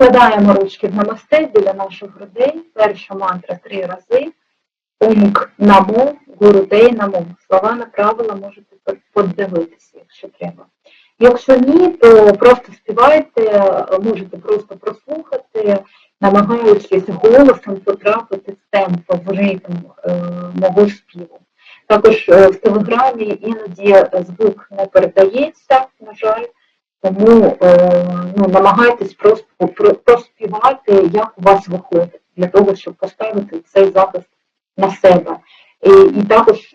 Складаємо ручки в намасте біля наших грудей. Перша мантра три рази. Умк намо, гурудей намо. Слова на правила можете подивитися, якщо треба. Якщо ні, то просто співайте, можете просто прослухати, намагаючись голосом потрапити в темпо, в ритм е, мого співу. Також е, в телеграмі іноді звук не передається, на жаль, тому е, ну, намагайтесь просто проспівати, як у вас виходить, для того, щоб поставити цей захист на себе. І, і також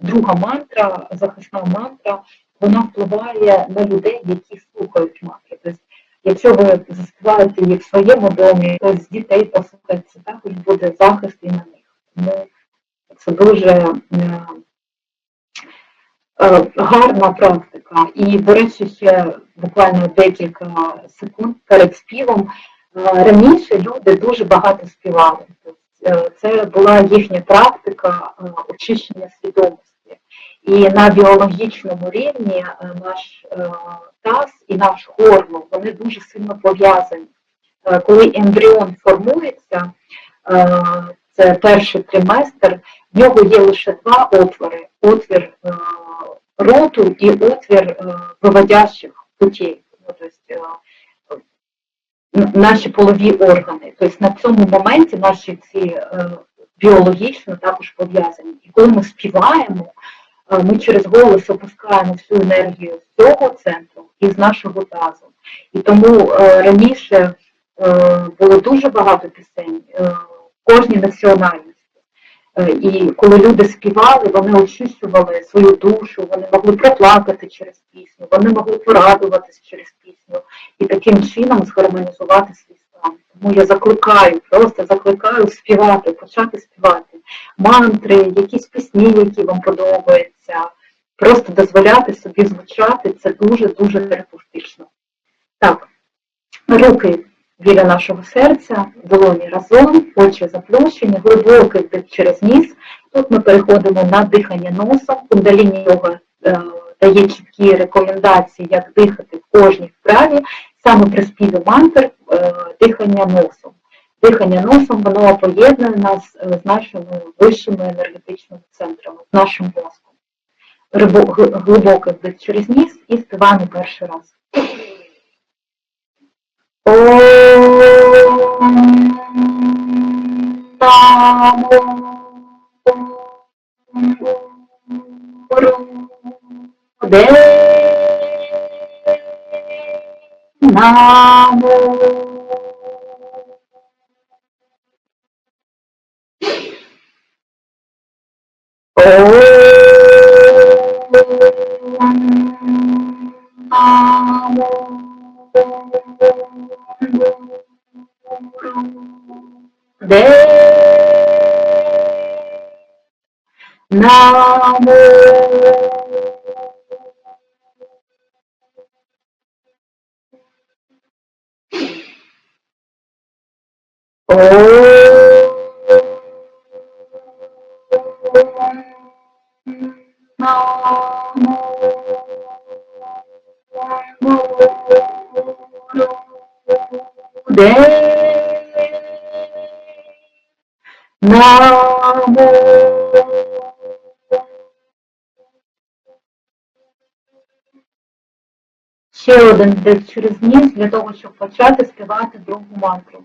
друга мантра, захисна мантра вона впливає на людей, які слухають мантри. Тобто, якщо ви заспіваєте її в своєму домі, то з дітей послухати, це також буде захист і на них. Тому це дуже е, е, гарна практика. І, до речі, ще буквально декілька секунд перед співом. Е, раніше люди дуже багато співали. Тобто, це була їхня практика очищення свідомості. І на біологічному рівні е, наш е, таз і наш горло, вони дуже сильно пов'язані. Е, коли ембріон формується, це перший триместр, в нього є лише два отвори: отвір роту і отвір виводящих путей, ну, тобто, наші полові органи. Тобто на цьому моменті наші ці біологічно також пов'язані. І коли ми співаємо, ми через голос опускаємо всю енергію з цього центру і з нашого тазу. І тому е, раніше е, було дуже багато пісень е, кожній національності. І коли люди співали, вони очищували свою душу, вони могли проплакати через пісню, вони могли порадуватися через пісню і таким чином згармонізувати свій стан. Тому я закликаю, просто закликаю співати, почати співати мантри, якісь пісні, які вам подобаються. Просто дозволяти собі звучати це дуже-дуже терапевтично. Так, руки біля нашого серця, долоні разом, очі заплющені, глибокий вдих через ніс. Тут ми переходимо на дихання носом, кундаліні йога е, дає чіткі рекомендації, як дихати в кожній вправі, саме при співі мантр е, дихання носом. Дихання носом, воно поєднує нас е, з нашими вищими енергетичними центрами, з нашим мозком. Глибокий вдих через ніс і співаємо перший раз. Намо Де Намо Ще один вдих через ніс для того, щоб почати співати другу мантру.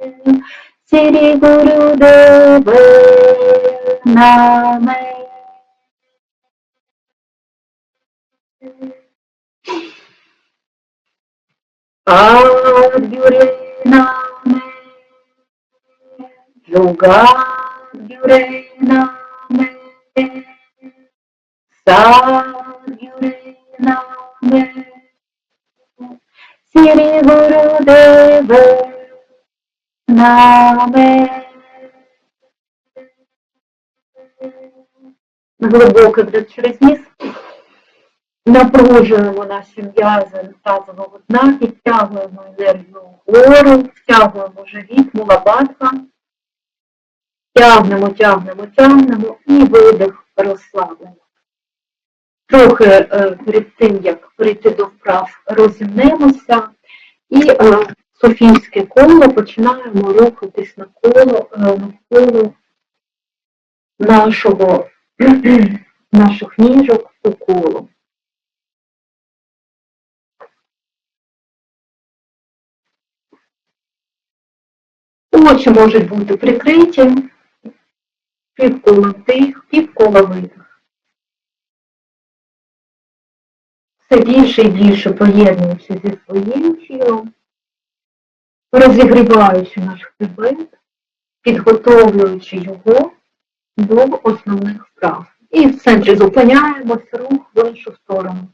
श्री गुरुदेव। नाम आद्युरे नाम योगाद्युरे नाम साद्युरे नाम श्री गुरुदेव Name Глибоко вдих через ніс. Напружуємо наші м'язи тазового дна, підтягуємо енергію вгору, втягуємо живіт, мулабатха. Тягнемо, тягнемо, тягнемо і видих розслаблення. Трохи е, перед тим, як прийти до вправ, розімнемося і е, Софійське коло починаємо рухатись навколо, е, навколо нашого, наших ніжок у коло. Очі можуть бути прикриті, півкола вдих, півкола видих. Все більше і більше поєднуючи зі своїм тілом, розігріваючи наш хребет, підготовлюючи його до основних вправ. І в центрі зупиняємося, рух в іншу сторону.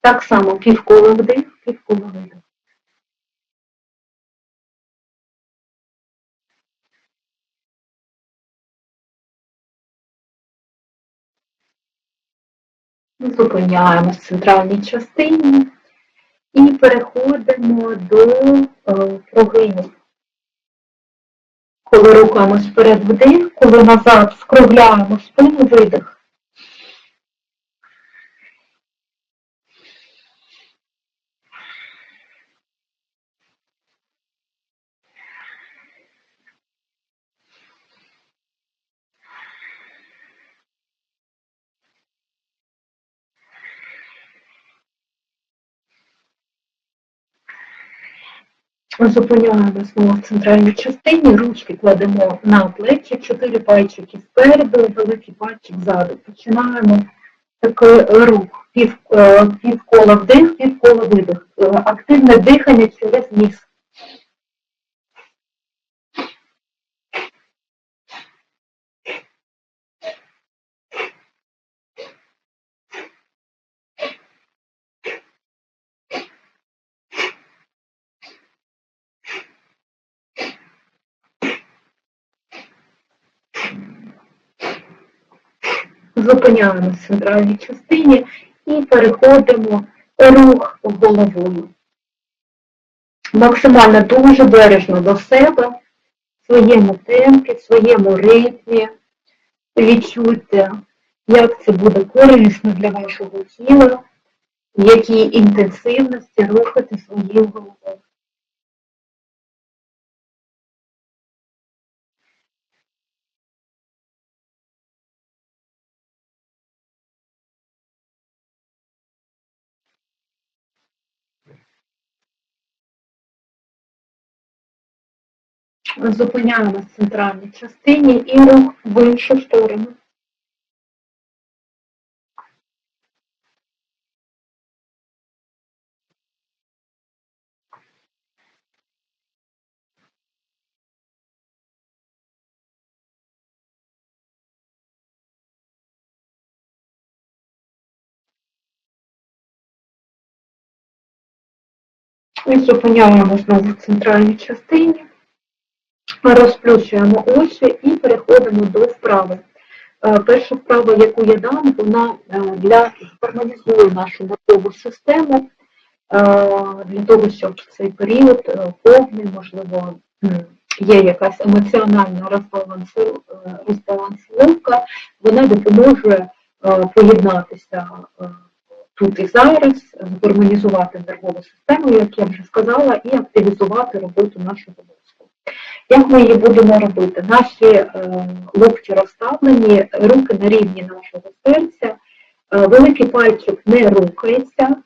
Так само півкола вдих, півкола видих. Зупиняємось в центральній частині і переходимо до е, прогинів. Коли рухаємось вперед вдих, коли назад скругляємо спину, видих. Зупиняємо знову в центральній частині, ручки кладемо на плечі, чотири пальчики спереду, великий пальчик ззаду. Починаємо такий рух, пів, е, півкола вдих, півкола видих. Е, Активне дихання через ніс. Зупиняємо в центральній частині і переходимо рух головою. Максимально дуже бережно до себе, в своєму темпі, в своєму ритмі. Відчуйте, як це буде корисно для вашого тіла, в якій інтенсивності рухати своєю головою. Зупиняємось в центральній частині і рух в іншу сторону. І зупиняємо знову в центральній частині, розплющуємо очі і переходимо до вправи. Е, Перша вправа, яку я дам, вона е, для гармонізує нашу нервову систему, е, для того, щоб в цей період повний, можливо, є якась емоціональна розбалансовка, вона допоможе поєднатися тут і зараз, згармонізувати нервову систему, як я вже сказала, і активізувати роботу нашого мозку. Як ми її будемо робити? Наші е, локті розставлені, руки на рівні нашого серця, е, великий пальчик не рухається,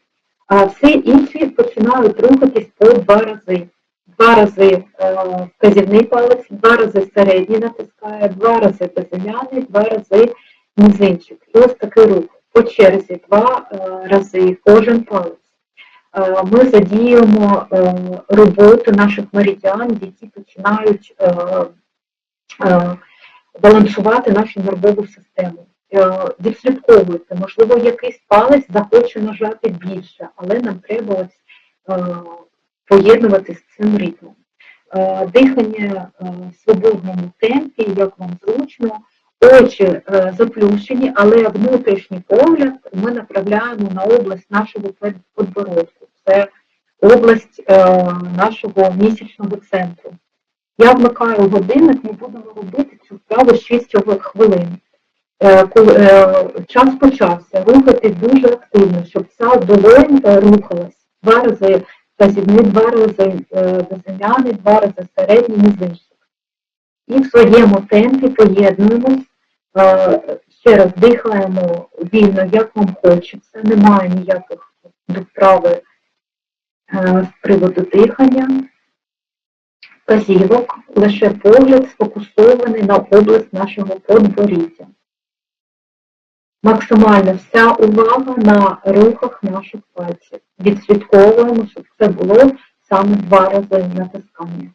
а всі інші починають рухатись по два рази. Два рази е, вказівний палець, два рази середній натискає, два рази безім'яний, два рази мізинчик. І ось такий рух. По черзі два е, рази кожен палець. Е, Ми задіємо е, роботу наших меридіан, які починають е, балансувати нашу нервову систему. Відслідковуйте, можливо, якийсь палець захоче нажати більше, але нам треба ось е, поєднувати з цим ритмом. Дихання в свободному темпі, як вам зручно, очі заплющені, але внутрішній погляд ми направляємо на область нашого подбородку. Це область нашого місячного центру. Я вмикаю годинник, ми будемо робити цю вправу 6 хвилин. Е, е, час по часу рухати дуже активно, щоб ця долонь е, рухалась. Два рази казівні, два рази безім'яний, два рази середній мізинчик. І в своєму темпі поєднуємось, ще раз дихаємо вільно, як вам хочеться, немає ніяких вправи з приводу дихання вказівок, лише погляд сфокусований на область нашого подборіддя. Максимально вся увага на рухах наших пальців. Відслідковуємо, щоб це було саме два рази натискання.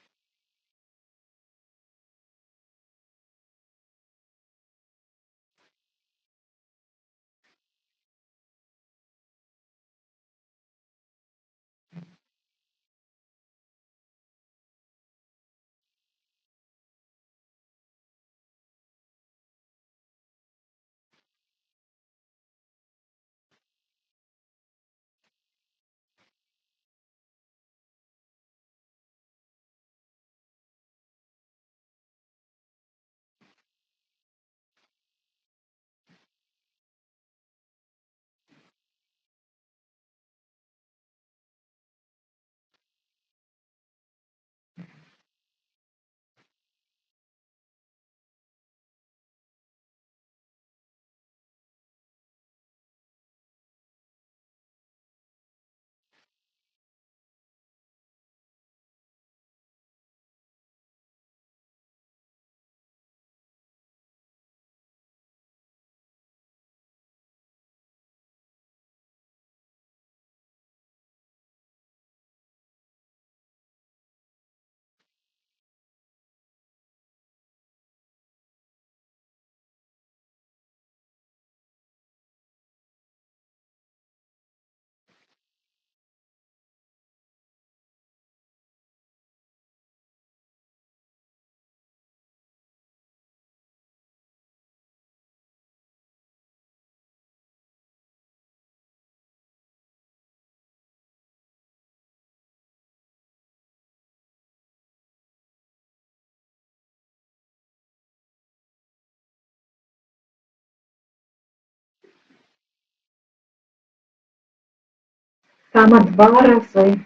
Саме два рази.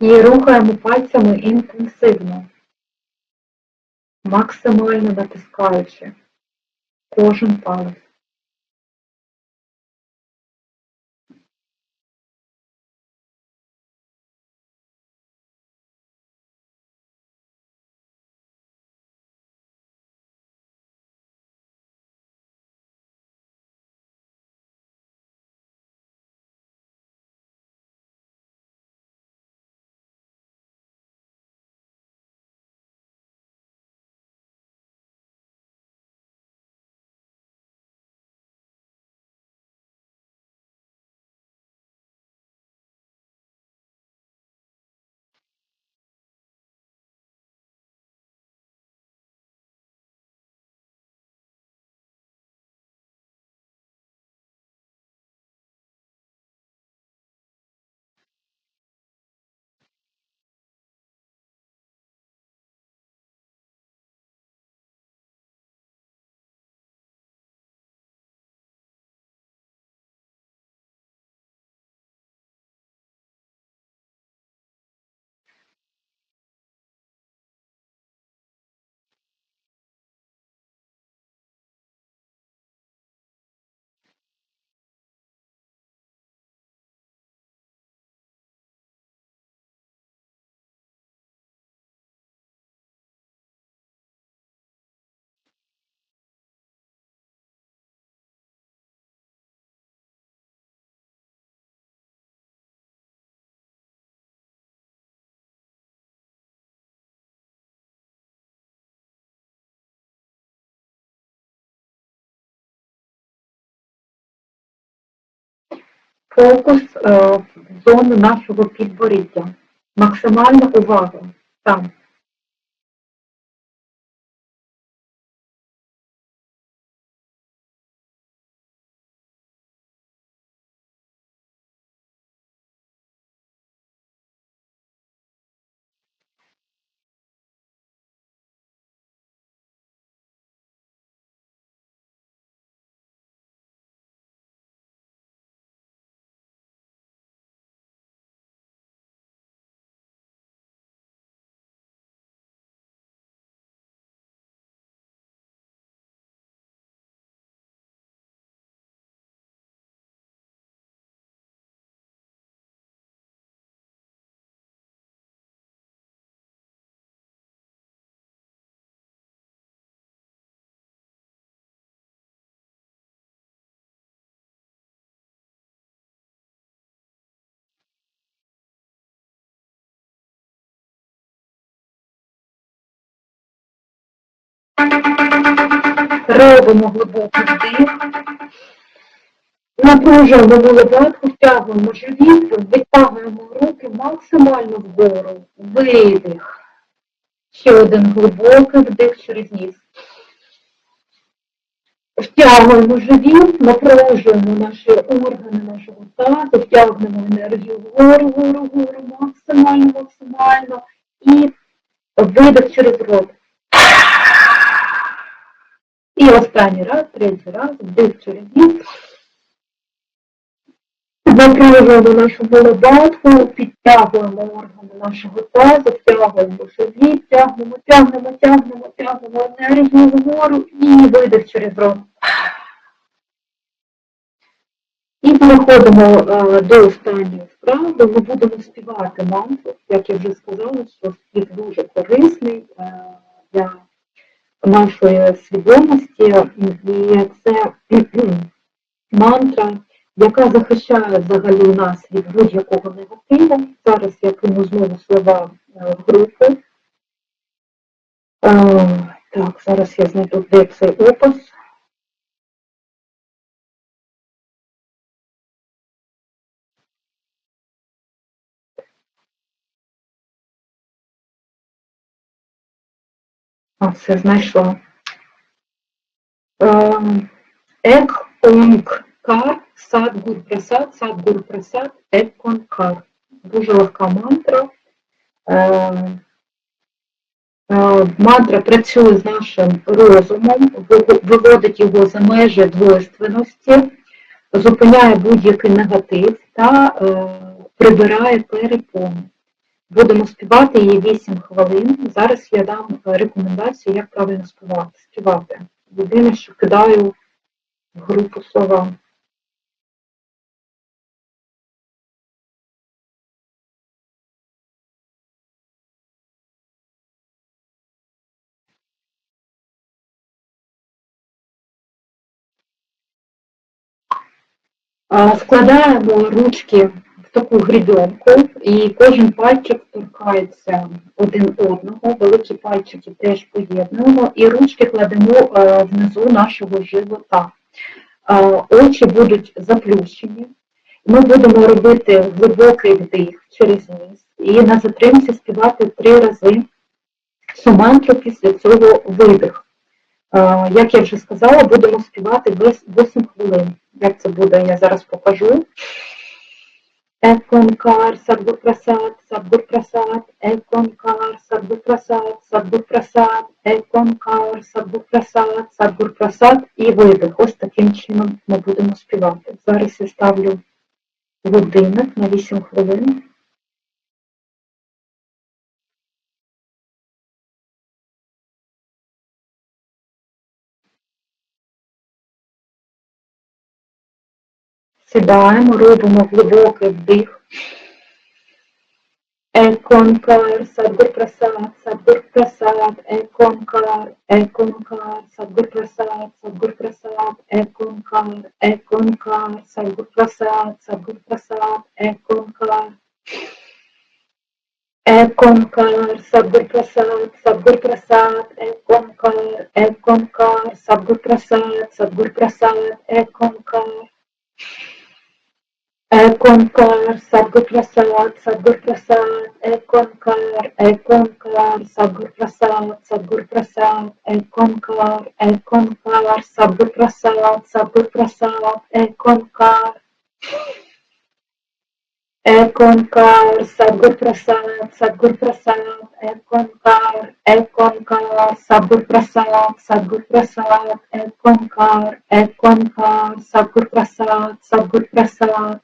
І рухаємо пальцями інтенсивно, максимально натискаючи кожен палець. Фокус е, в зону нашого підборіддя. Максимальна увага. Там. Робимо глибокий вдих. Напружуємо лопатку, втягуємо живіт, витягуємо руки максимально вгору. Видих. Ще один глибокий вдих через ніс. Втягуємо живіт, напружуємо наші органи нашого тазу, втягнемо енергію вгору, вгору, вгору, максимально, максимально. І видих через рот. І останній раз, третій раз, вдих через ніс. Напружуємо нашу голобатку, підтягуємо органи нашого тазу, втягуємо живіт, тягнемо, тягнемо, тягнемо, тягнемо енергію вгору і видих через рот. І переходимо е, до останньої вправи. Ми будемо співати мантру, як я вже сказала, що спів дуже корисний е, для нашої свідомості, і це мантра, яка захищає взагалі нас від будь-якого негативу. Зараз я кину знову слова е, в групу. Е, так, зараз я знайду де цей опис. Все знайшла. Ек Онкар, Садгур Прасад, Садгур Прасад, Ек Онкар. Дуже легка мантра. Е, е, мантра працює з нашим розумом, виводить його за межі двойственності, зупиняє будь-який негатив та е, прибирає перепони. Будемо співати її 8 хвилин. Зараз я дам рекомендацію, як правильно співати. співати. Єдине, що кидаю в групу слова. Складаємо ручки таку грібенку, і кожен пальчик торкається один одного, великі пальчики теж поєднуємо, і ручки кладемо е, внизу нашого живота. Е, очі будуть заплющені. Ми будемо робити глибокий вдих через ніс і на затримці співати три рази сумантру після цього видих. Е, як я вже сказала, будемо співати 8 хвилин. Як це буде, я зараз покажу. Ekonkar, Sadgur Prasad, Sadgur Prasad, Ekonkar, Sadgur Prasad, Sadgur Prasad, Ekonkar, Sadgur Prasad, Sadgur Prasad і видих. Ось таким чином ми будемо співати. Зараз я ставлю годинник на 8 хвилин. Сідаємо, робимо глибокий вдих. Еконкар, Садгур Прасад, Садгур Прасад, Еконкар, Еконкар, Садгур Прасад, Садгур Прасад, Еконкар, Еконкар, Садгур Прасад, Садгур Прасад, Еконкар. Еконкар, Садгур Прасад, Садгур Прасад, Еконкар, Еконкар, Садгур Прасад, Садгур Прасад, Еконкар. Ekonkar, Sadgur Prasad, Sadgur Prasad, Ekonkar, Ekonkar, Sadgur Prasad, Sadgur Prasad, Ekonkar, Ekonkar, Sadgur Prasad, Sadgur Prasad, Ekonkar. Ekonkar, Sadgur Prasad, Sadgur Prasad, Ekonkar, Ekonkar, Sadgur Prasad, Sadgur Prasad, Ekonkar, Ekonkar, Sadgur Prasad, Sadgur Prasad,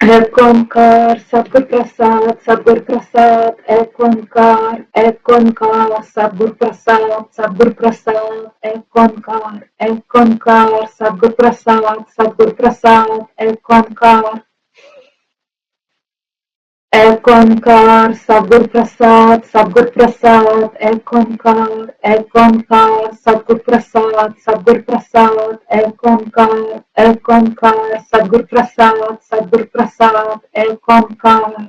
एकोंकार सदगुर प्रसाद सदगुर प्रसाद एकोंकार एकोंकार एक सदगुर प्रसाद सदगुर प्रसाद एकोंकार एकोंकार एक सदगुर प्रसाद सदगुर प्रसाद एकोंकार एकोंकार सदगुर प्रसाद सदगुरु प्रसाद एकोंकार एकोंकार सदगुर प्रसाद सदगुरु प्रसाद एकोंकार एकोंकार सदगुर प्रसाद सदगुर प्रसाद एकोंकार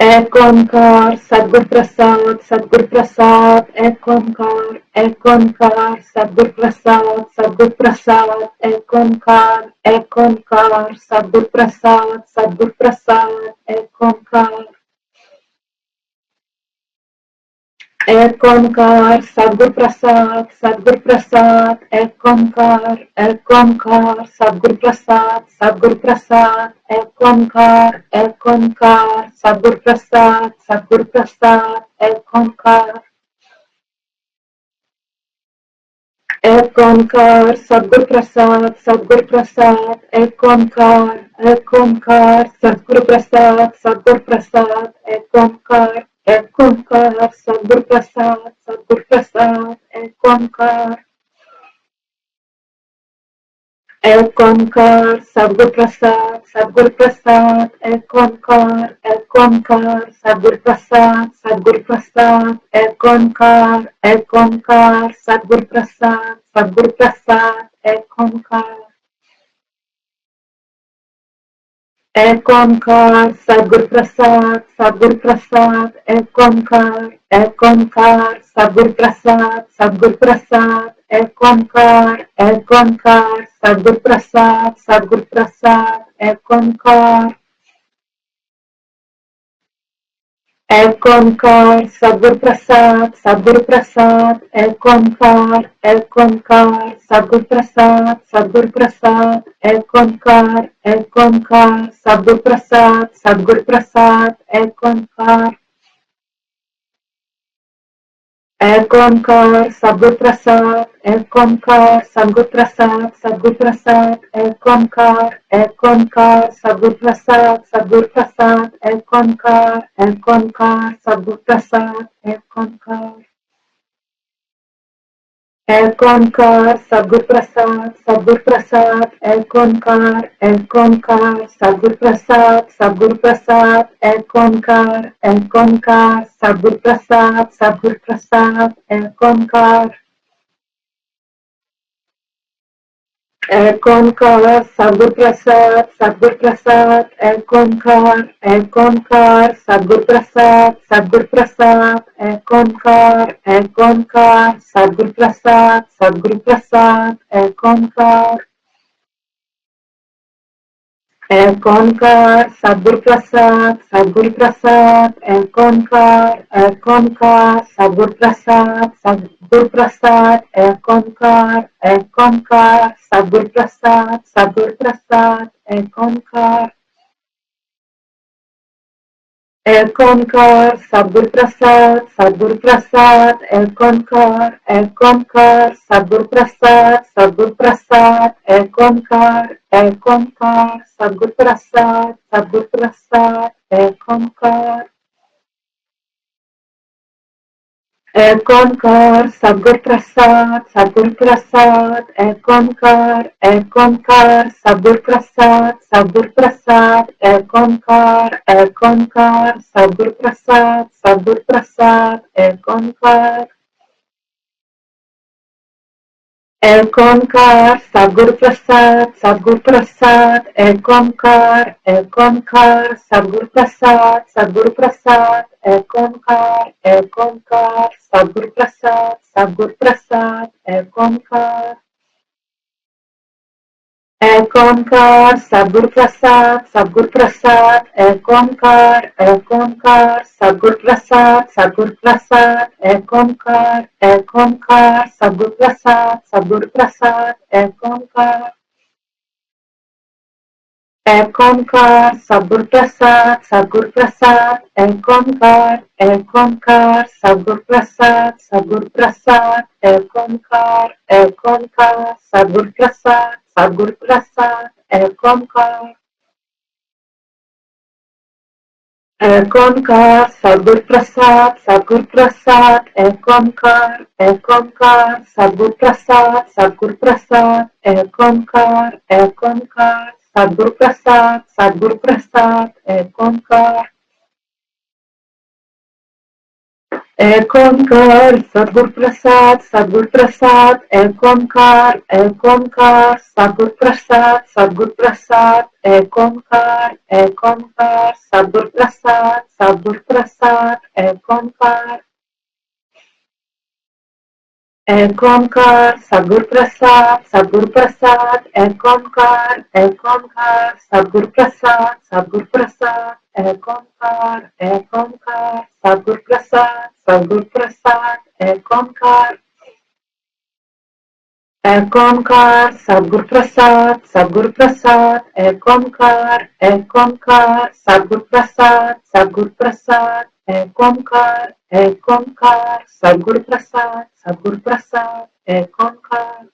É Ekonkar Sadgur Prasad, Sadgur Prasad, É conkar, É Ekonkar Sadgur Prasad, Sadgur Prasad, É conkar, É Ekonkar Sadgur Prasad, Sadgur Prasad, É Ekonkar. एक ओंकार सदगुरु प्रसाद सदगुरु प्रसाद एक ओंकार एक ओंकार सदगुरु प्रसाद सदगुरु प्रसाद एक ओंकार एक ओंकार सदगुरु प्रसाद सदगुरु प्रसाद एक ओंकार एक ओंकार सदगुरु प्रसाद सदगुरु प्रसाद एक ओंकार एक ओंकार सदगुरु प्रसाद सदगुरु प्रसाद Ek Onkar Ekonkar, Sadgur Prasad, Sadgur Prasad, Ekonkar. Ekonkar, Sadgur Prasad, Sadgur Prasad, Ekonkar, Ekonkar, Sadgur Prasad, Sadgur Prasad, Ekonkar, Ekonkar, Sadgur Prasad, Sadgur Prasad, Ekonkar. Ekonkar, Sadgur Prasad, Sadgur Prasad, Ekonkar, Ekonkar, Sadgur Prasad, Sadgur Prasad, Ekonkar, Ekonkar, Sadgur Prasad, Sadgur Prasad, É Ekonkar Sadgur Prasad, Sadgur Prasad, É concor, é Ekonkar Sadgur Prasad, Sadgur Prasad, É concor, é Ekonkar Sadgur Prasad, Sadgur Prasad, É Ekonkar. Ekonkar car प्रसाद एकोंकार कार प्रसाद सदगुर प्रसाद एकोंकार एकोंकार एकोम प्रसाद सदगुर प्रसाद एकोंकार एकोंकार एकोम प्रसाद Ekonkar Ekonkar, Sadgur Prasad, Sadgur Prasad, Ekonkar, Ekonkar, Sadgur Prasad, Sadgur Prasad, Ekonkar. Ekonkar, Sadgur Prasad, Sadgur Prasad, Ekonkar सद्गुप्रसाद प्रसाद एकोमकार एकोमकार सद्गुप्रसाद सद्गुप्रसाद एकोमकार प्रसाद सद्गुप्रसाद प्रसाद Ekonkar é Concar, Sadhguru Prasad, Sadhguru Prasad, é Concar, é Concar, Sadhguru Prasad, Sadhguru Prasad, é Concar, é Concar, Sadhguru Prasad, Sadhguru Prasad, é Concar, Ekonkar, Sadgur Prasad, Sadgur Prasad, Ekonkar, Ekonkar, Sadgur Prasad, Sadgur Prasad, Ekonkar, Ekonkar, Sadgur Prasad, Sadgur Prasad, Ekonkar. É Concar, Sadgur Prasad, Sadgur Prasad, É Concar, É Concar, Sadgur Prasad, Sadgur Prasad, É Concar, É Concar, Sadgur Prasad, Sadgur Prasad, É Concar. एक ओंकार सदगुरु प्रसाद सदगुरु प्रसाद एक ओंकार एक ओंकार सदगुरु प्रसाद सदगुरु प्रसाद एक ओंकार एक ओंकार सदगुरु प्रसाद सदगुरु प्रसाद एक ओंकार एकोंकार सदगुर प्रसाद सदगुर प्रसाद एकोंकार एकोंकार सदगुर प्रसाद सदगुर प्रसाद एकोंकार एकोंकार सदगुर प्रसाद सदगुर प्रसाद एकोंकार एकोंकार सदगुर प्रसाद सदगुर प्रसाद एकोंकार एकोंकार सदगुर प्रसाद सदगुर प्रसाद एकोंकार एकोंकार सदगुर प्रसाद सदगुरु प्रसाद एक ओंकार एक ओंकार सदगुरु प्रसाद सदगुरु प्रसाद एक ओंकार एक ओंकार सदगुरु प्रसाद सदगुरु प्रसाद एक Elkomkar, Sadgur Prasad, Sadgur Prasad, Elkomkar, Elkomkar, Sadgur Prasad, Sadgur Prasad, Elkomkar, Elkomkar, Sadgur Prasad, Sadgur Prasad, Elkomkar, एकोमकार सदगुरु प्रसाद सदगुरु प्रसाद एकोमकार एकोमकार सदगुरु प्रसाद सदगुरु प्रसाद एकोमकार एकोमकार सदगुरु प्रसाद सदगुरु प्रसाद एकोमकार एकोमकार सदगुरु प्रसाद सदगुरु प्रसाद एक ओंकार एक ओंकार सदगुरु प्रसाद सदगुरु प्रसाद एक ओंकार एक ओंकार सदगुरु प्रसाद सदगुरु प्रसाद एक ओंकार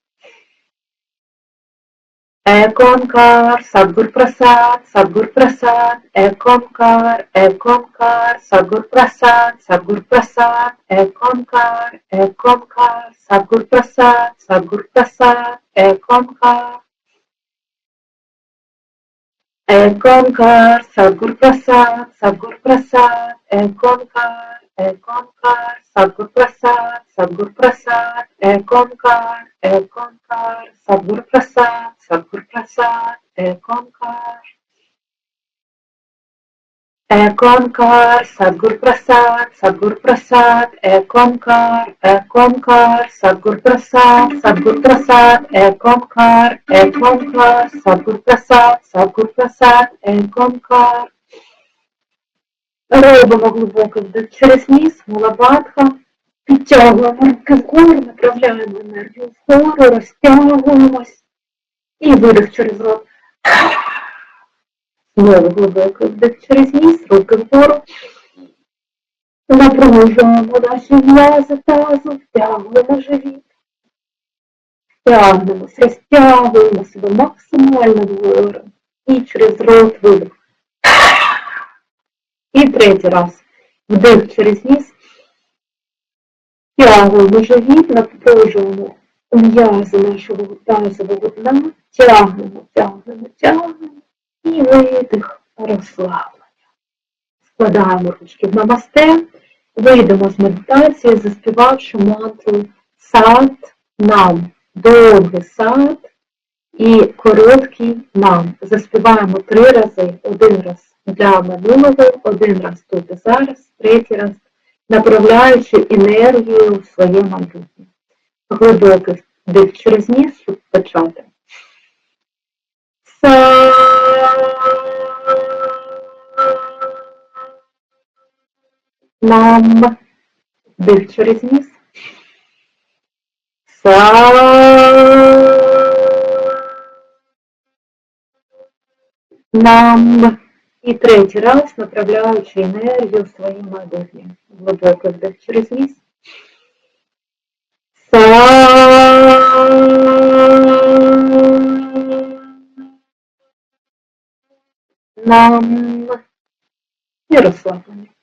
एक ओंकार सदगुरु प्रसाद सदगुरु प्रसाद एक ओंकार एक ओंकार सदगुरु प्रसाद सदगुरु प्रसाद एक ओंकार एक ओंकार सदगुरु प्रसाद सदगुरु प्रसाद एक ओंकार Ekonkar, Sadgur Prasad, Sadgur Prasad, Ekonkar, Ekonkar, Sadgur Prasad, Sadgur Prasad, Ekonkar, Ekonkar, Sadgur Prasad, Sadgur Prasad, Ekonkar. Eklamkar, Sadgur Prasad, Sadgur Prasad, Eklamkar, Eklamkar, Sadgur Prasad, Sadgur Prasad, Eklamkar, Eklamkar, Sadgur Prasad, Sadgur Prasad, Eklamkar. Робимо глибокий вдих через ніс, мулабадха. Підтягуємо руки вгору, направляємо енергію вгору, розтягуємось і видих через рот. Знову глибокий вдих через ніс, руки вгору. Напружуємо наші м'язи тазу, втягуємо живіт. Тягнемось, розтягуємо себе максимально вгору. І через рот видих. І третій раз. Вдих через ніс. Тягуємо живіт, напружуємо м'язи нашого тазового дна. Тягнемо, тягнемо, тягнемо. І видих, розслаблення. Складаємо ручки в намасте. Вийдемо з медитації, заспівавши мантру сад нам. Довгий сад і короткий нам. Заспіваємо три рази. Один раз для минулого, один раз тут і зараз, третій раз, направляючи енергію в своє майбутнє. Глибокий вдих через ніс, щоб почати. Нам вдих через ніс. Нам і третій раз направляючи енергію в своє майбутнє. Глибокий вдих через ніс. Нам і розслаблення.